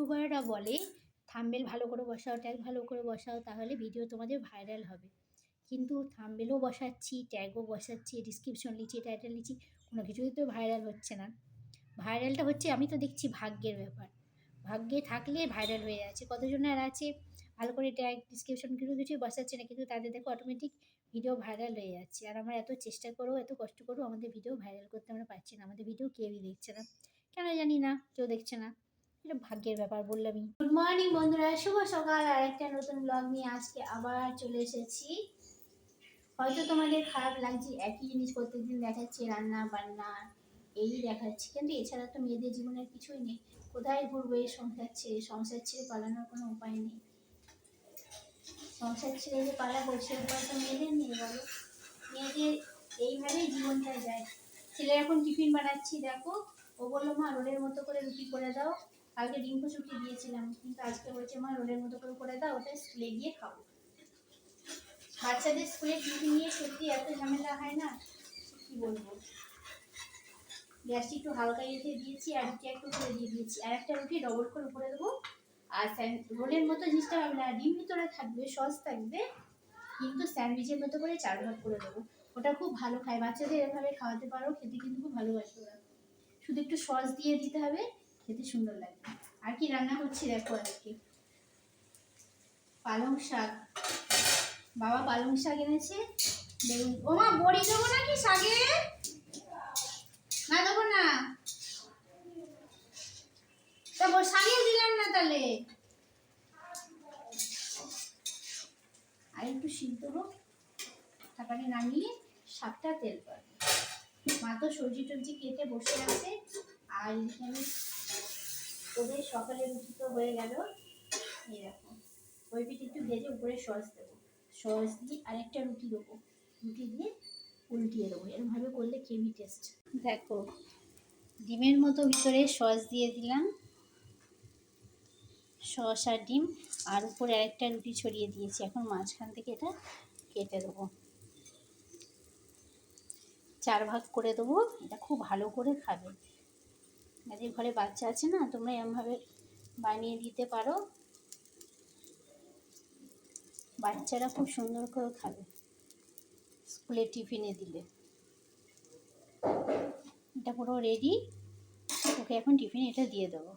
ইউটিউবাররা বলে থাম্বেল ভালো করে বসাও ট্যাগ ভালো করে বসাও, তাহলে ভিডিও তোমাদের ভাইরাল হবে। কিন্তু থাম্বেলও বসাচ্ছি ট্যাগও বসাচ্ছি ডিসক্রিপশন লিখছি টাইটেল লিখছি, কোনো কিছুই তো ভাইরাল হচ্ছে না। ভাইরালটা হচ্ছে, আমি তো দেখছি ভাগ্যের ব্যাপার। ভাগ্যে থাকলে ভাইরাল হয়ে যাচ্ছে। কতজনের আছে? ভালো করে ট্যাগ ডিসক্রিপশন কিছু কিছুই বসাচ্ছে না, কিন্তু তাদের দেখো অটোমেটিক ভিডিও ভাইরাল হয়ে যাচ্ছে। আর আমরা এত চেষ্টা করব, এত কষ্ট করব, আমাদের ভিডিও ভাইরাল করতে আমরা পারছি না, আমাদের ভিডিও কেউই দেখছে না। কেন জানি না, কেউ দেখছে না। এটা ভাগ্যের ব্যাপার বললামই গুড মর্নিং বন্ধুরা। শুভ সকাল। আর একটা নতুন ব্লগ নিয়ে আজকে আবার চলে এসেছি। হয়তো তোমাদের খারাপ লাগছে, একই জিনিস প্রত্যেকদিন দেখাচ্ছে রান্না বান্না এই দেখাচ্ছি। কিন্তু এছাড়া তো মেয়েদের জীবনের কিছুই নেই। কোথায় ঘুরবো, এই সংসার ছেড়ে? সংসার ছেড়ে পালানোর কোনো উপায় নেই। সংসার ছেড়ে যে পালাবো সে উপায় তো মেয়েদের নেই, বলো। মেয়েদের এইভাবেই জীবনটা যায়। ছেলে এখন টিফিন বানাচ্ছি, দেখো। ও বলল, মা, রোলের মতো করে রুটি করে দাও। কালকে ডিম্পু চুটি দিয়েছিলাম, কিন্তু আজকে বলছে, মা, রোলের মতো করে করে দাও, ওটা স্কুলে গিয়ে খাব বাচ্চাদের স্কুলে টিফিন নিয়ে সত্যি এত ঝামেলা হয় না, কি বলব? গ্যাসটি একটু হালকা রেখে দিয়েছি, আর রুটি একটু করে দিয়ে দিয়েছি। আর একটা রুটি ডবল করে উপরে দেবো। আর রোলের মতো জিনিসটা হবে না, ডিম ভিতরে থাকবে, সস থাকবে, কিন্তু স্যান্ডউইচের মতো করে চার ভাগ করে দেবো। ওটা খুব ভালো খায়। বাচ্চাদের এভাবে খাওয়াতে পারো, খেতে কিন্তু খুব ভালোবাসে ওরা। শুধু একটু সস দিয়ে দিতে হবে খেতে সুন্দর লাগবে আর কি রান্না হচ্ছে দেখো আজকে? পালং শাক। বাবা পালং শাক এনেছে। বেগুন। ও মা, বড়ি দেবো নাকি শাকে? না দেবো না। তা বো- শাকে দিলাম না তাহলে। আর একটু সিদ্ধ হোক। তারপরে নামিয়ে সাতটা তেল পাবে মা তো সবজি টবজি কেটে বসে আছে। আর এখানে ওদের সকালে রুটি তো হয়ে গেল। এরকম ওই পিঠে একটু ভেজে উপরে সস দেবো। সস দিয়ে আরেকটা রুটি দেবো। রুটি দিয়ে উল্টিয়ে দেবো। এরমভাবে করলে কেমি টেস্ট দেখো, ডিমের মতো ভিতরে সস দিয়ে দিলাম। সস আর ডিম। আর উপরে আরেকটা রুটি ছড়িয়ে দিয়েছি। এখন মাঝখান থেকে এটা কেটে দেবো। চার ভাগ করে দেবো। এটা খুব ভালো করে খাবে। যাদের ঘরে বাচ্চা আছে না, তোমরা এমনভাবে বানিয়ে দিতে পারো। বাচ্চারা খুব সুন্দর করে খাবে। স্কুলে টিফিনে দিলে। এটা পুরো রেডি ওকে এখন টিফিনে এটা দিয়ে দেবো।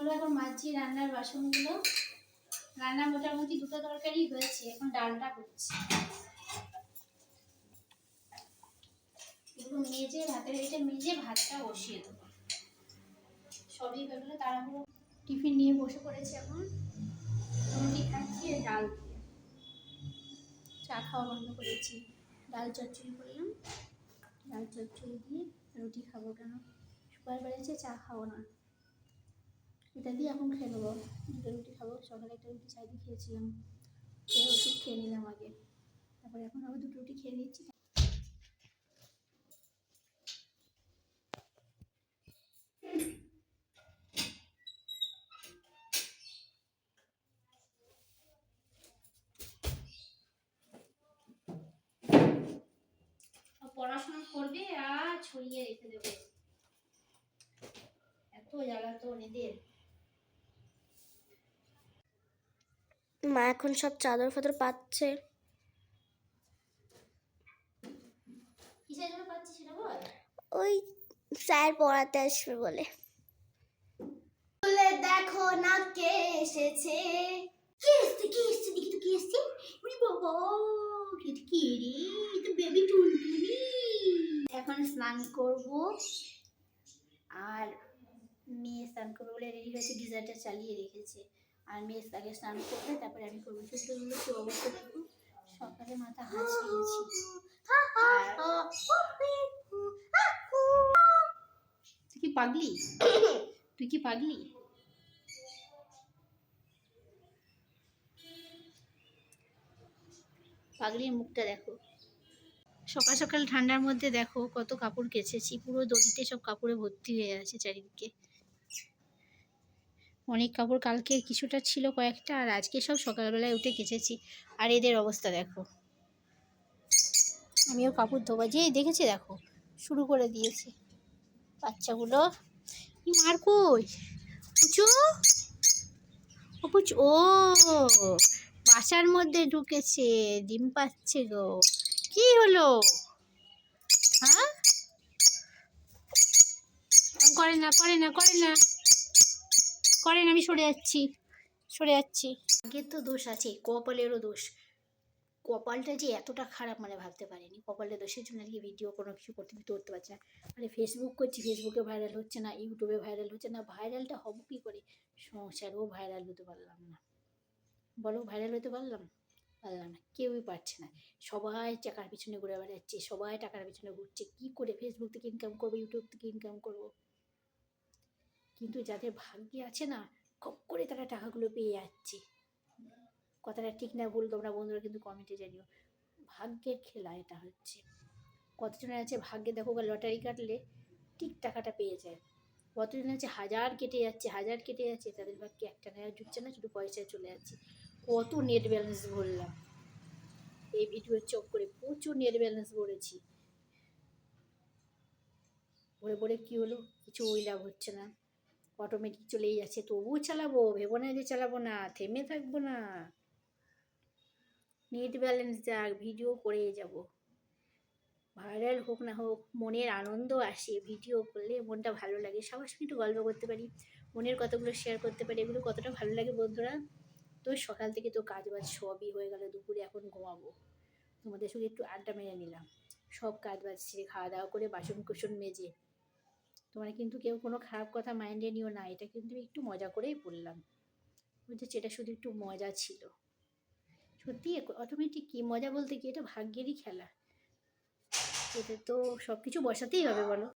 বাসনগুলো এখন মাজছি রান্নার বাসনগুলো। রান্না মোটামুটি দুটো তরকারি হয়েছে, এখন ডালটা করছি। এগুলো মেজে, ভাতের এটা মেজে ভাতটা বসিয়ে দেবো। সবই হয়ে গেলে তাড়াহুড়ো টিফিন নিয়ে বসে পড়েছি এখন। রুটি খাচ্ছি ডাল দিয়ে। চা খাওয়া বন্ধ করেছি। ডাল চচ্চড়ি করলাম। ডাল চচ্চড়ি দিয়ে রুটি খাব কেন? সুপার বেড়েছে চা খাব না। এটা দিয়ে এখন খেয়ে নেব। দুটো রুটি খাব। সকালে একটা রুটি চাই দিয়ে খেয়েছিলাম। খেয়ে ওষুধ খেয়ে নিলাম আগে। তারপরে এখন আবার দুটো রুটি খেয়ে নিচ্ছি। পড়াশোনা করবে আর ছড়িয়ে রেখে দেবে। এত জ্বালাতন এদের। মা এখন সব চাদর ফাদর পাচ্ছে। ওই স্যার পড়াতে আসবে বলে। দেখো না কে এসেছে। কে এসছে কে এসছে? দেখি তো কে এসছে। বাবা কি রে এটা বেবি টুনটুনি। এখন স্নান করব। আর মেয়ে স্নান করব বলে রেডি হয়েছে গিজারটা চালিয়ে রেখেছে। আর মেয়ে আগে স্নান করবে তারপরে আমি করব। কিন্তু কি অবস্থা দেখো সকালে মাথা হাসিয়েছি তুই কি পাগলি? তুই কি পাগলি? পাগলির মুখটা দেখো। সকাল সকাল ঠান্ডার মধ্যে দেখো কত কাপড় কেচেছি, পুরো দড়িতে সব কাপড়ে ভর্তি হয়ে আছে চারিদিকে। অনেক কাপড় কালকে কিছুটা ছিল কয়েকটা আর আজকে সব সকালবেলায় উঠে কেচেছি আর এদের অবস্থা দেখো। আমিও কাপড় ধোবা। যে দেখেছি দেখো, শুরু করে দিয়েছে। বাচ্চাগুলো। মার কই? পুচু? ও পুচু, ও, বাসার মধ্যে ঢুকেছে, ডিম পাচ্ছে গো। কি হলো? হ্যাঁ? করে না করে না করে না। করেন, আমি সরে যাচ্ছি। সরে যাচ্ছি। আগের তো দোষ আছে, কপালেরও দোষ। কপালটা যে এতটা খারাপ মানে ভাবতে পারিনি। কপালের দোষের জন্য আজকে ভিডিও কোনো কিছু করতে করতে পারছি না। মানে ফেসবুক করছি ফেসবুকে ভাইরাল হচ্ছে না ইউটিউবে ভাইরাল হচ্ছে না। ভাইরালটা হব কী করে? সংসারেও ভাইরাল হতে পারলাম না। বলো ভাইরাল হতে পারলাম? পারলাম না, কেউই পারছে না। সবাই টাকার পিছনে ঘুরে বেড়াচ্ছে, সবাই টাকার পিছনে ঘুরছে। কী করে ফেসবুক থেকে ইনকাম করব ইউটিউব থেকে ইনকাম করব? কিন্তু যাদের ভাগ্যে আছে না, খপ করে তারা টাকাগুলো পেয়ে যাচ্ছে। কথাটা ঠিক না ভুল তোমরা বন্ধুরা কিন্তু কমেন্টে জানিও। ভাগ্যের খেলা এটা হচ্ছে। কতজনের আছে ভাগ্যে? দেখো বা লটারি কাটলে ঠিক টাকাটা পেয়ে যায়। কতজন আছে? হাজার কেটে যাচ্ছে, হাজার কেটে যাচ্ছে। তাদের ভাগ্যে একটা নেওয়া জুটছে না, শুধু পয়সায় চলে যাচ্ছে। কত নেট ব্যালেন্স ভরলাম। এই ভিডিওর চোখ করে প্রচুর নেট ব্যালেন্স ভরেছি। ভরে ভরে কী হলো? কিছু ওই লাভ হচ্ছে না। অটোমেটিক চলেই যাচ্ছে। তবুও চালাবো, ভেবো না যে চালাবো না, থেমে থাকব না। নেট ব্যালেন্স যাক ভিডিও করে যাব। ভাইরাল হোক না হোক, মনের আনন্দ আসে ভিডিও করলে মনটা ভালো লাগে। সবার সঙ্গে একটু গল্প করতে পারি, মনের কতগুলো শেয়ার করতে পারি, এগুলো কতটা ভালো লাগে বন্ধুরা? তো সকাল থেকে তো কাজ বাজ সবই হয়ে গেল, দুপুরে এখন ঘুমাবো। তোমাদের সঙ্গে একটু আড্ডা মেরে নিলাম। সব কাজ বাজ সেরে খাওয়া দাওয়া করে বাসন কুসন মেজে তোমরা কিন্তু কেউ কোনো খারাপ কথা মাইন্ডে নিও না, এটা কিন্তু একটু মজা করেই বললাম। বুঝেছি সেটা শুধু একটু মজা ছিল। সত্যি অটোমেটিক কি মজা বলতে কি এটা ভাগ্যেরই খেলা। এটা তো সব কিছু বসাতেই হবে বলো।